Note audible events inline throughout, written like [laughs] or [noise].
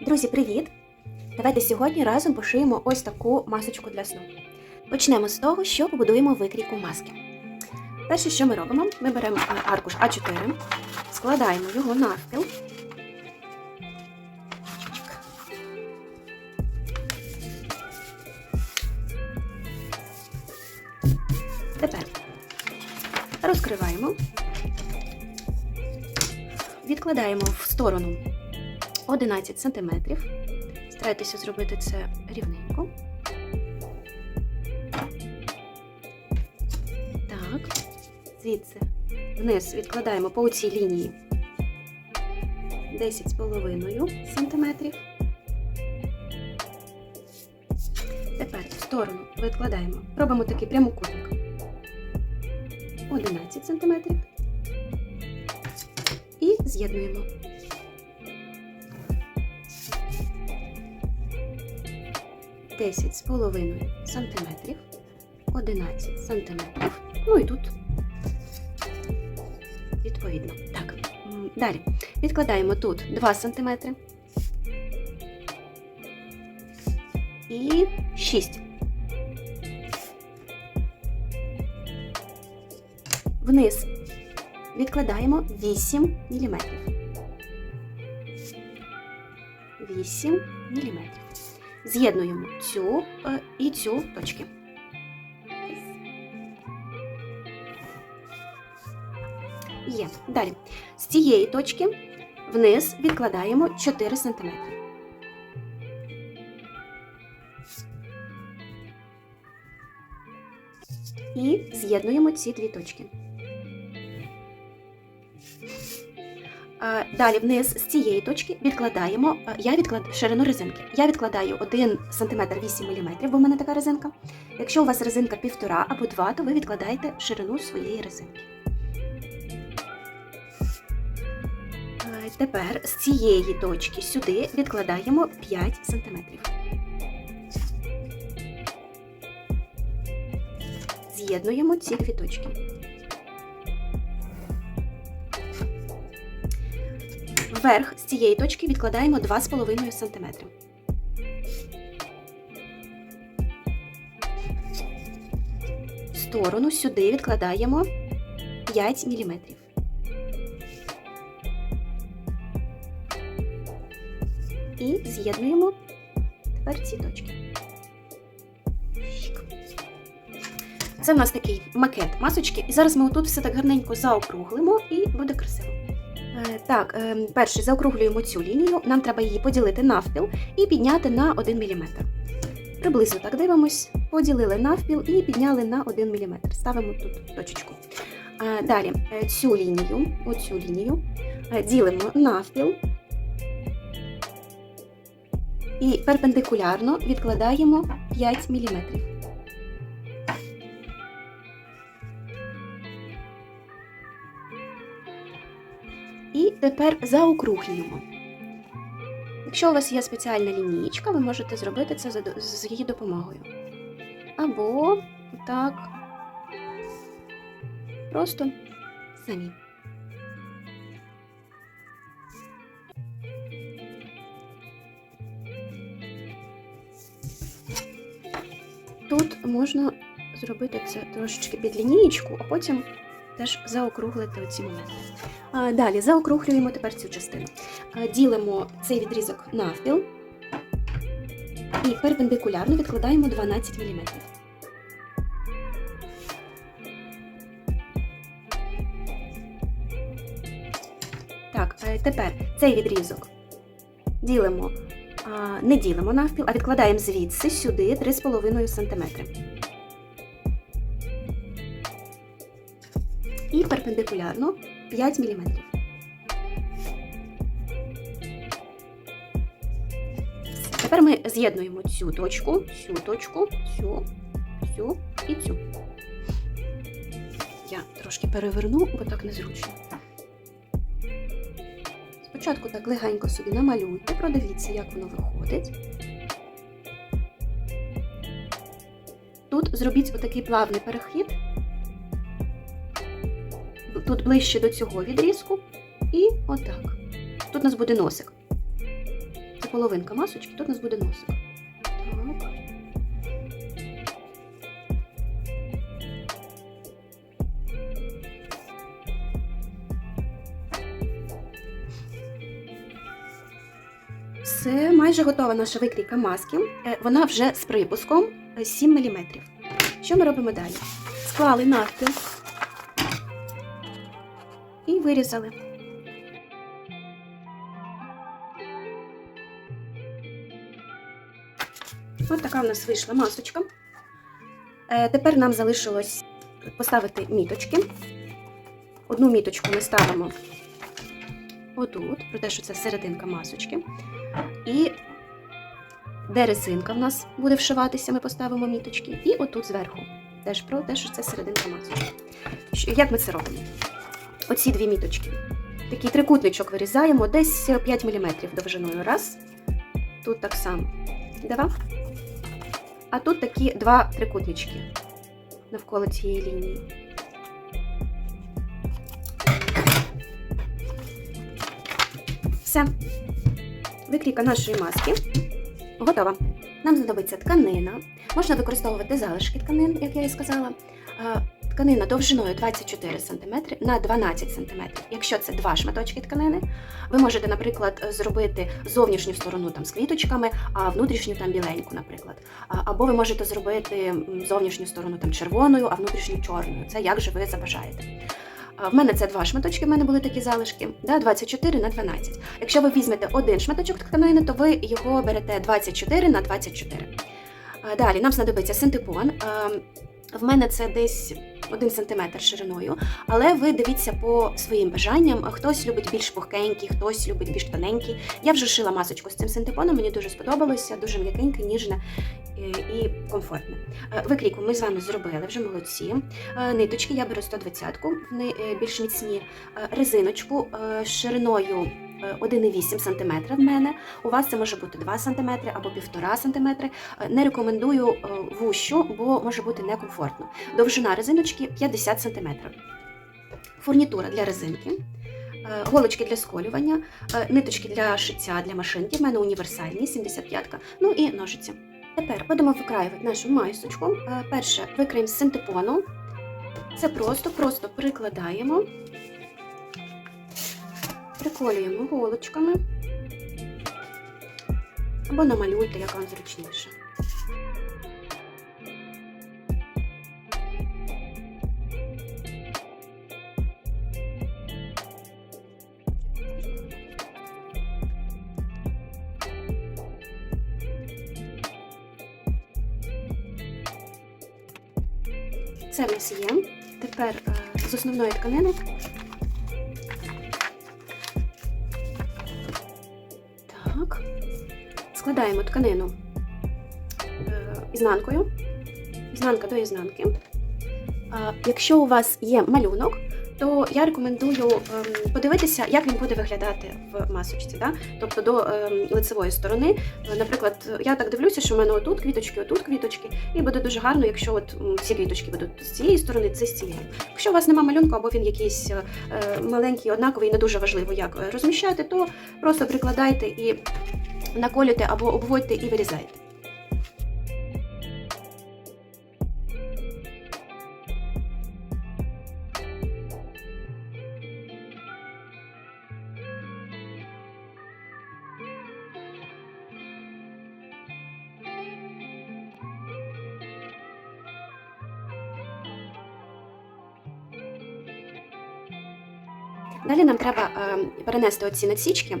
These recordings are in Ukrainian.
Друзі, привіт! Давайте сьогодні разом пошиємо ось таку масочку для сну. Почнемо з того, що побудуємо викрійку маски. Перше, що ми робимо, ми беремо аркуш А4, складаємо його навпіл. Тепер розкриваємо, відкладаємо в сторону 11 см. Старайтеся зробити це рівненько. Так, звідси вниз відкладаємо по цій лінії 10,5 см. Тепер в сторону викладаємо, робимо такий прямокутник 11 см і з'єднуємо. Десять з половиною сантиметрів, 11 сантиметрів. Ну і тут відповідно. Так, далі відкладаємо тут 2 сантиметри і 6. Вниз відкладаємо 8 мм. 8 мм. З'єднуємо цю е, і цю точки. Є. Далі. З цієї точки вниз відкладаємо 4 см. І з'єднуємо ці дві точки. Далі вниз з цієї точки відкладаємо. Я відклад... ширину резинки. Я відкладаю 1 см 8 мм, бо в мене така резинка. Якщо у вас резинка 1,5 або 2, то ви відкладаєте ширину своєї резинки. Тепер з цієї точки сюди відкладаємо 5 см. З'єднуємо ці дві точки. Вверх з цієї точки відкладаємо 2,5 см. Сторону сюди відкладаємо 5 мм. І з'єднуємо тепер ці точки. Це в нас такий макет масочки. І зараз ми отут все так гарненько заокруглимо і буде красиво. Е, Так, е, перше заокруглюємо цю лінію. Нам треба її поділити навпіл і підняти на 1 мм. Приблизно так дивимось. Поділили навпіл і підняли на 1 мм. Ставимо тут точечку. Е, Далі цю лінію, оцю лінію ділимо навпіл і перпендикулярно відкладаємо 5 мм. Тепер заокруглюємо. Якщо у вас є спеціальна лінієчка, ви можете зробити це з її допомогою. Або так. Просто самі. Тут можна зробити це трошечки під лінієчку, а потім теж заокруглити оці моменти. Далі заокруглюємо тепер цю частину. Ділимо цей відрізок навпіл і перпендикулярно відкладаємо 12 мм. Так, е, тепер цей відрізок ділимо, не ділимо навпіл, а відкладаємо звідси сюди 3,5 см. І перпендикулярно 5 мм. Тепер ми з'єднуємо цю точку, цю точку, цю, цю і цю. Я трошки переверну, бо так незручно. Спочатку так легенько собі намалюйте, продивіться, як воно виходить. Тут зробіть отакий плавний перехід. Тут ближче до цього відрізку. І отак. Тут у нас буде носик. це половинка масочки, тут у нас буде носик. Так. Все, майже готова наша викрійка маски. Е, Вона вже з припуском е, 7 мм. Що ми робимо далі? Склали навпіл вирізали. Ось така в нас вийшла масочка. Е, Тепер нам залишилось поставити міточки. Одну міточку ми ставимо отут, про те, що це серединка масочки. І де резинка в нас буде вшиватися, ми поставимо міточки. І отут зверху. Теж про те, що це серединка масочки. Як ми це робимо? Оці дві міточки. Такий трикутничок вирізаємо десь 5 мм довжиною. Раз. Тут так само. Два. А тут такі два трикутнички навколо цієї лінії. Все. Викрійка нашої маски готова. Нам знадобиться тканина. Можна використовувати залишки тканин, як я і сказала. Тканина довжиною 24 см на 12 см. Якщо це два шматочки тканини, ви можете, наприклад, зробити зовнішню сторону там з квіточками, а внутрішню там біленьку, наприклад. Або ви можете зробити зовнішню сторону там червоною, а внутрішню чорною. Це як же ви забажаєте. В мене це два шматочки, в мене були такі залишки, да, 24 на 12. Якщо ви візьмете один шматочок тканини, то ви його берете 24 на 24. А, Далі нам знадобиться синтепон. В мене це десь 1 см шириною, але ви дивіться по своїм бажанням. Хтось любить більш пухкенький, хтось любить більш тоненький. Я вже шила масочку з цим синтепоном, мені дуже сподобалося, дуже м'якеньке, ніжне е, і комфортне. Е, Викрійку ми з вами зробили, вже молодці. Е, Ниточки я беру 120-ку, вони більш міцні. Резиночку шириною 1,8 см в мене. У вас це може бути 2 см або 1,5 см. Е, Не рекомендую е, вущу, бо може бути некомфортно. Довжина резиночки 50 см. Фурнітура для резинки. е, Голочки для сколювання, ниточки для шиття для машинки. В мене універсальні 75-ка. Ну і ножиці. Тепер будемо викраювати нашу майсочку. Перше викраємо з синтепону. Це просто, просто прикладаємо, приколюємо голочками або намалюйте, як вам зручніше. Це в нас є. Тепер е, з основної тканини. Складаємо тканину е, ізнанкою. Ізнанка до ізнанки. Якщо у вас є малюнок, то я рекомендую ем, подивитися, як він буде виглядати в масочці. Да? Тобто до ем, лицевої сторони. Наприклад, я так дивлюся, що в мене отут квіточки, отут квіточки, і буде дуже гарно, якщо от ці квіточки будуть з цієї сторони, це з цієї. Якщо у вас немає малюнку, або він якийсь е, маленький, однаковий, не дуже важливо, як розміщати, то просто прикладайте і наколюйте або обводьте і вирізайте. Далі нам треба е, перенести оці надсічки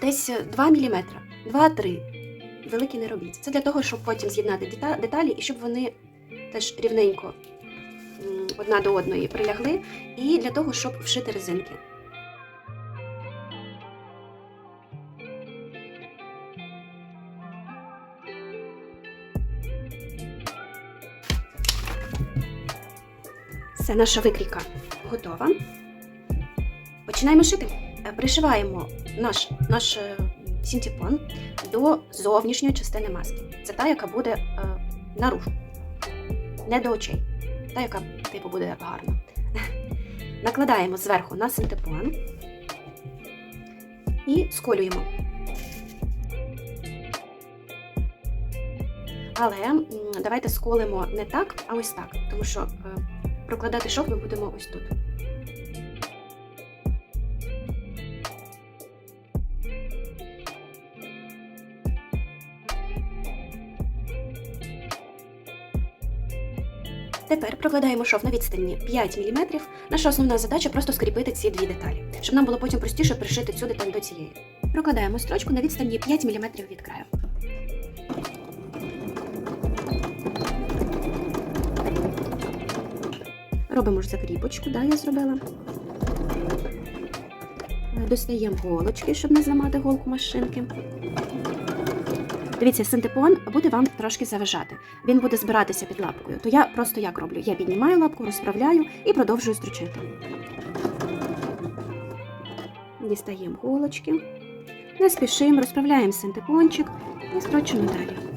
десь 2 мм, 2-3. Великі не робіть. Це для того, щоб потім з'єднати деталі і щоб вони теж рівненько одна до одної прилягли, і для того, щоб вшити резинки. Все, наша викрійка готова. Починаємо шити. Е, пришиваємо наш наш е, сінтепон до зовнішньої частини маски. Це та, яка буде е, наружу, не до очей. Та, яка типу буде гарна. [laughs] Накладаємо зверху на синтепон і сколюємо. Але давайте сколимо не так, а ось так, тому що прокладати шов ми будемо ось тут. Тепер прокладаємо шов на відстані 5 мм. Наша основна задача просто скріпити ці дві деталі, щоб нам було потім простіше пришити цю деталь до цієї. Прокладаємо строчку на відстані 5 мм від краю. Робимо ж закріпочку, да, я зробила. Е, Достаємо голочки, щоб не зламати голку машинки. Дивіться, синтепон буде вам трошки заважати. Він буде збиратися під лапкою. То я просто як роблю? Я піднімаю лапку, розправляю і продовжую строчити. Дістаємо голочки. Не спішимо, розправляємо синтепончик і строчимо далі.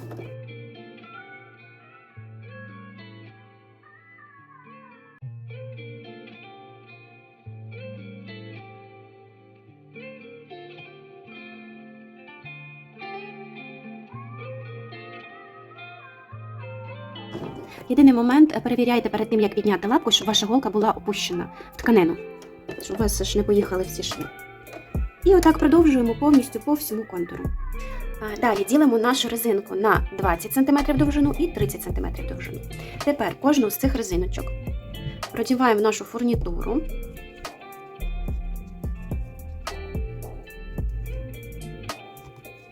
Єдиний момент е, перевіряйте перед тим, як підняти лапку, щоб ваша голка була опущена в тканину, щоб у вас ж не поїхали всі шви. І отак продовжуємо повністю по всьому контуру. Далі ділимо нашу резинку на 20 см довжину і 30 см довжину. Тепер кожну з цих резиночок продіваємо в нашу фурнітуру.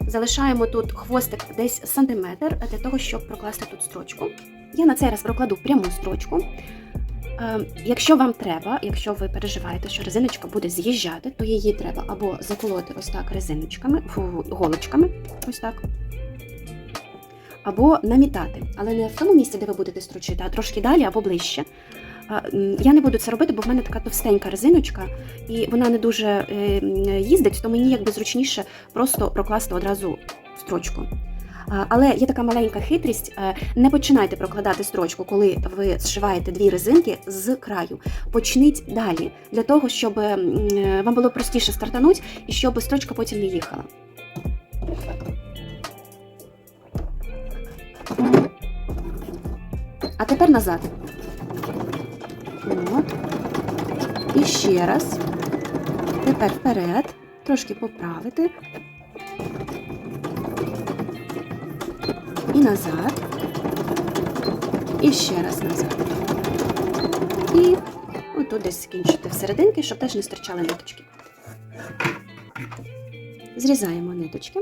Залишаємо тут хвостик десь сантиметр для того, щоб прокласти тут строчку. Я на цей раз прокладу пряму строчку. Е, Якщо вам треба, якщо ви переживаєте, що резиночка буде з'їжджати, то її треба або заколоти ось так резиночками, голочками, ось так. Або намітати, але не в тому місці, де ви будете строчити, а трошки далі або ближче. Я не буду це робити, бо в мене така товстенька резиночка, і вона не дуже е, їздить, то мені якби зручніше просто прокласти одразу строчку. Але є така маленька хитрість: е, не починайте прокладати строчку, коли ви зшиваєте дві резинки з краю. Почніть далі, для того, щоб е, вам було простіше стартануть і щоб строчка потім не їхала. А тепер назад. От. І ще раз. Тепер вперед. Трошки поправити. І назад. І ще раз назад. І отут десь скінчити всерединки, щоб теж не стирчали ниточки. Зрізаємо ниточки.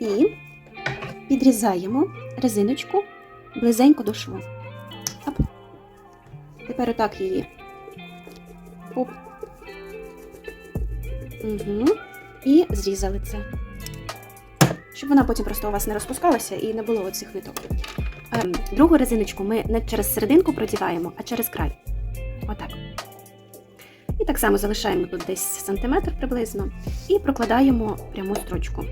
І підрізаємо резиночку близенько до шву. Оп. Тепер отак її. Оп. Угу. І зрізали це. Щоб вона потім просто у вас не розпускалася і не було оцих ниток. Ем, другу резиночку ми не через серединку продіваємо, а через край. Отак. І так само залишаємо тут десь сантиметр приблизно і прокладаємо пряму строчку.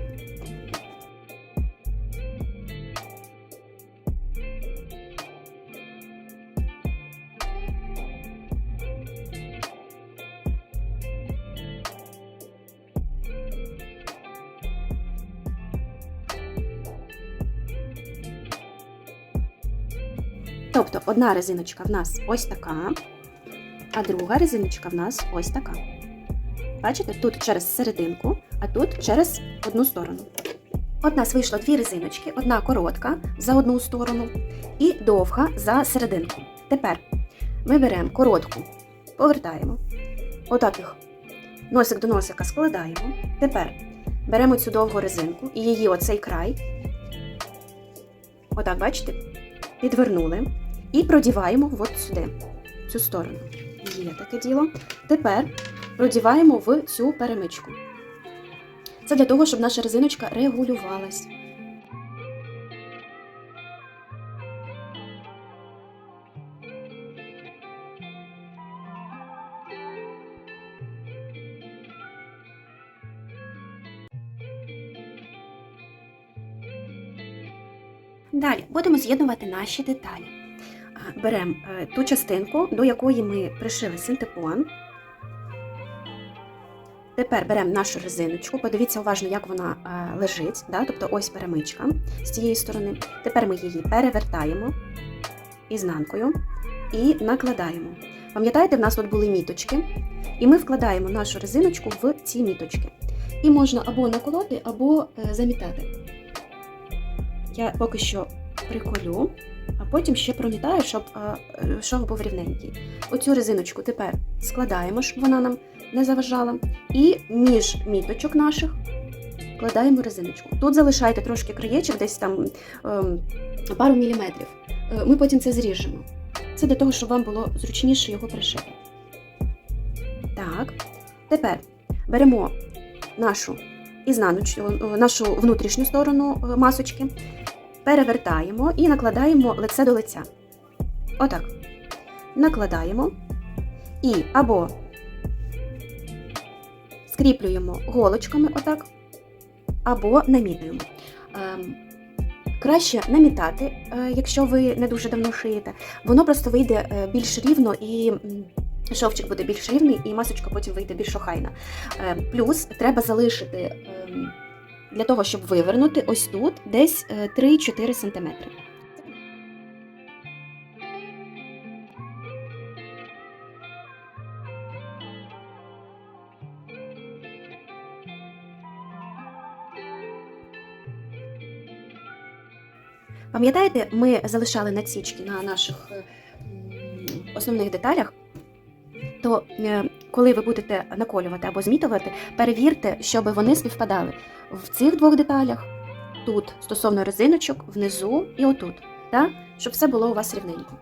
Одна резиночка в нас ось така, а друга резиночка в нас ось така. Бачите, тут через серединку, а тут через одну сторону. От нас вийшло дві резиночки, одна коротка за одну сторону і довга за серединку. Тепер ми беремо коротку, повертаємо. Отак їх носик до носика складаємо. Тепер беремо цю довгу резинку і її оцей край. Отак, бачите? Підвернули і продіваємо от сюди, в цю сторону. Є таке діло. Тепер продіваємо в цю перемичку. Це для того, щоб наша резиночка регулювалась. Далі будемо з'єднувати наші деталі. Беремо е, ту частинку, до якої ми пришили синтепон. Тепер беремо нашу резиночку, подивіться уважно, як вона е, лежить. Да? Тобто ось перемичка з цієї сторони. Тепер ми її перевертаємо ізнанкою і накладаємо. Пам'ятаєте, в нас тут були міточки, і ми вкладаємо нашу резиночку в ці міточки. І можна або наколоти, або е, замітати. Я поки що приколю, а потім ще промітаю, щоб е, е, шов був рівненький. Оцю резиночку тепер складаємо, щоб вона нам не заважала. І між міточок наших вкладаємо резиночку. Тут залишайте трошки краєчок, десь там ем, пару міліметрів. Е, Ми потім це зріжемо. Це для того, щоб вам було зручніше його пришити. Так, тепер беремо нашу ізнаночну, нашу внутрішню сторону е, масочки, перевертаємо і накладаємо лице до лиця. Отак. Накладаємо і або скріплюємо голочками, отак, або намітуємо. Ем, Краще намітати, е, якщо ви не дуже давно шиєте. Воно просто вийде е, більш рівно і шовчик буде більш рівний, і масочка потім вийде більш охайна. Е, Плюс треба залишити ем, для того, щоб вивернути ось тут десь е, 3-4 см. Пам'ятаєте, ми залишали надсічки на наших е, основних деталях. То е, коли ви будете наколювати або змітувати, перевірте, щоб вони співпадали в цих двох деталях, тут стосовно резиночок, внизу і отут, так? щоб все було у вас рівненько.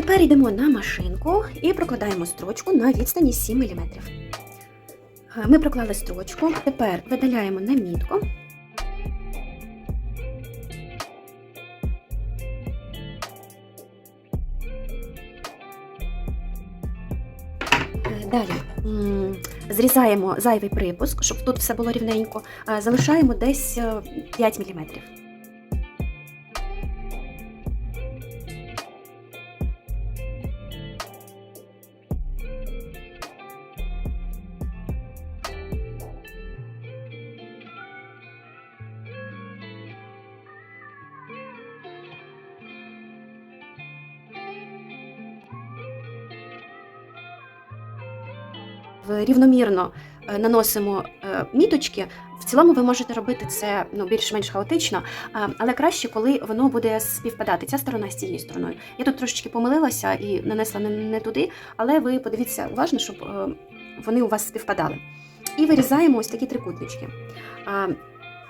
Тепер йдемо на машинку і прокладаємо строчку на відстані 7 мм. Ми проклали строчку, тепер видаляємо намітку. Е, Далі зрізаємо зайвий припуск, щоб тут все було рівненько. Е, Залишаємо десь е, 5 мм. Рівномірно е, наносимо е, міточки. В цілому ви можете робити це ну, більш-менш хаотично, але краще, коли воно буде співпадати ця сторона з цією стороною. Я тут трошечки помилилася і нанесла не, туди, але ви подивіться уважно, щоб е, вони у вас співпадали. І вирізаємо ось такі трикутнички.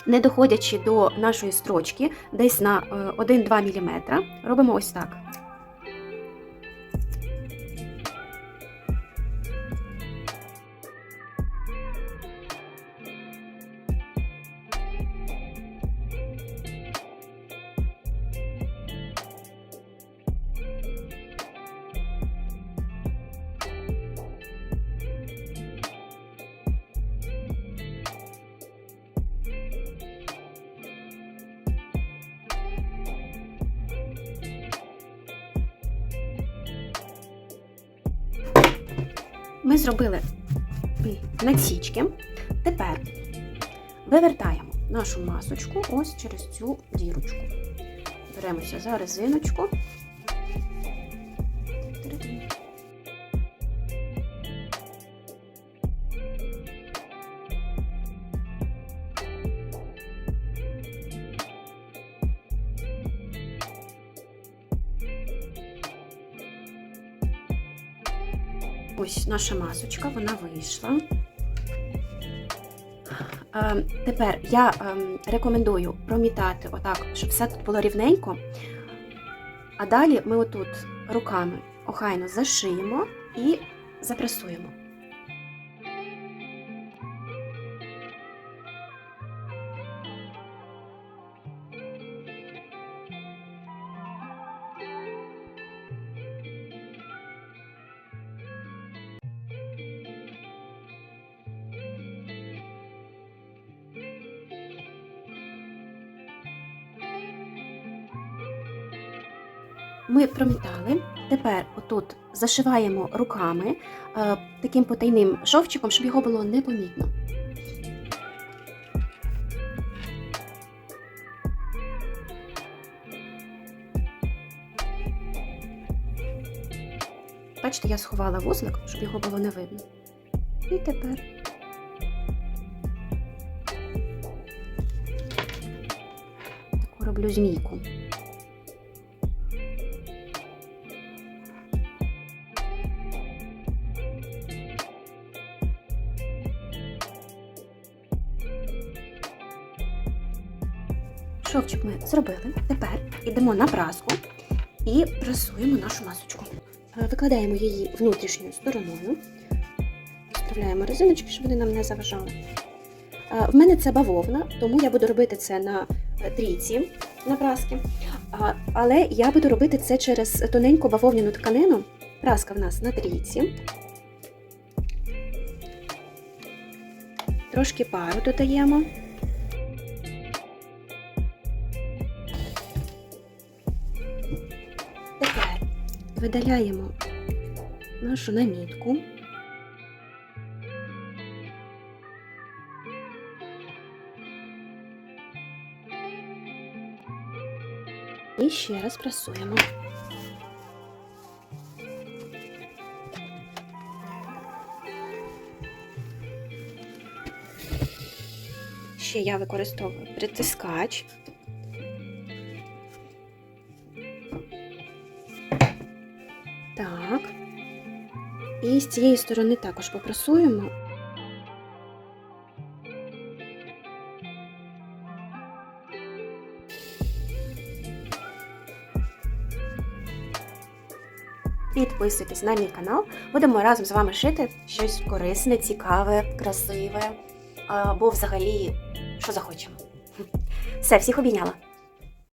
Не доходячи до нашої строчки, десь на е, 1-2 мм, робимо ось так. Ми зробили надсічки. Тепер вивертаємо нашу масочку ось через цю дірочку. Беремося за резиночку. Наша масочка, вона вийшла. Е, тепер я ем, рекомендую промітати отак, щоб все тут було рівненько. А далі ми отут руками охайно зашиємо і запресуємо. Ми промітали. Тепер отут зашиваємо руками е, таким потайним шовчиком, щоб його було непомітно. Бачите, я сховала вузлик, щоб його було не видно. І тепер роблю змійку. Зробили. Тепер йдемо на праску і прасуємо нашу масочку. Е, Викладаємо її внутрішньою стороною. Вставляємо резиночки, щоб вони нам не заважали. Е, В мене це бавовна, тому я буду робити це на е, трійці на праски. Але я буду робити це через тоненьку бавовняну тканину. Праска в нас на трійці. Трошки пару додаємо. Видаляємо нашу намітку. І ще раз прасуємо. Ще я використовую притискач. І з цієї сторони також попрасуємо. Підписуйтесь на мій канал, будемо разом з вами шити щось корисне, цікаве, красиве або взагалі що захочемо. Все, всіх обійняла.